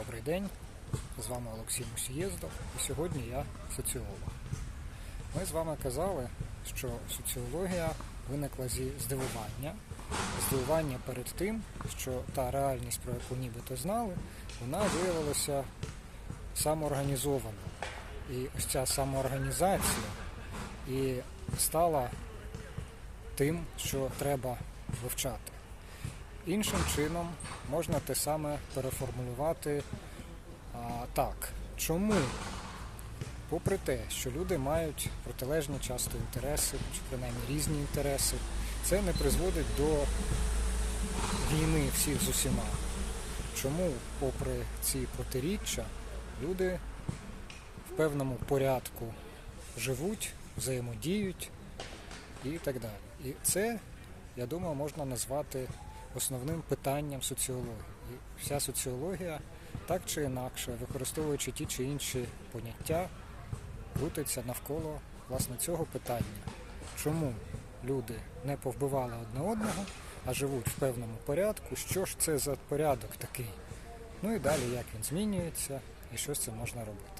Добрий день, з вами Олексій Мусієздов і сьогодні я соціолог. Ми з вами казали, що соціологія виникла зі здивування. Здивування перед тим, що та реальність, про яку нібито знали, вона виявилася самоорганізованою. І ось ця самоорганізація і стала тим, що треба вивчати. Іншим чином можна те саме переформулювати а, так. Чому, попри те, що люди мають протилежні часто інтереси, чи принаймні різні інтереси, це не призводить до війни всіх з усіма. Чому, попри ці протиріччя, люди в певному порядку живуть, взаємодіють і так далі. І це, я думаю, можна назвати основним питанням соціології. І вся соціологія, так чи інакше, використовуючи ті чи інші поняття, крутиться навколо власне цього питання. Чому люди не повбивали одне одного, а живуть в певному порядку? Що ж це за порядок такий? Ну і далі, як він змінюється і що з цим можна робити.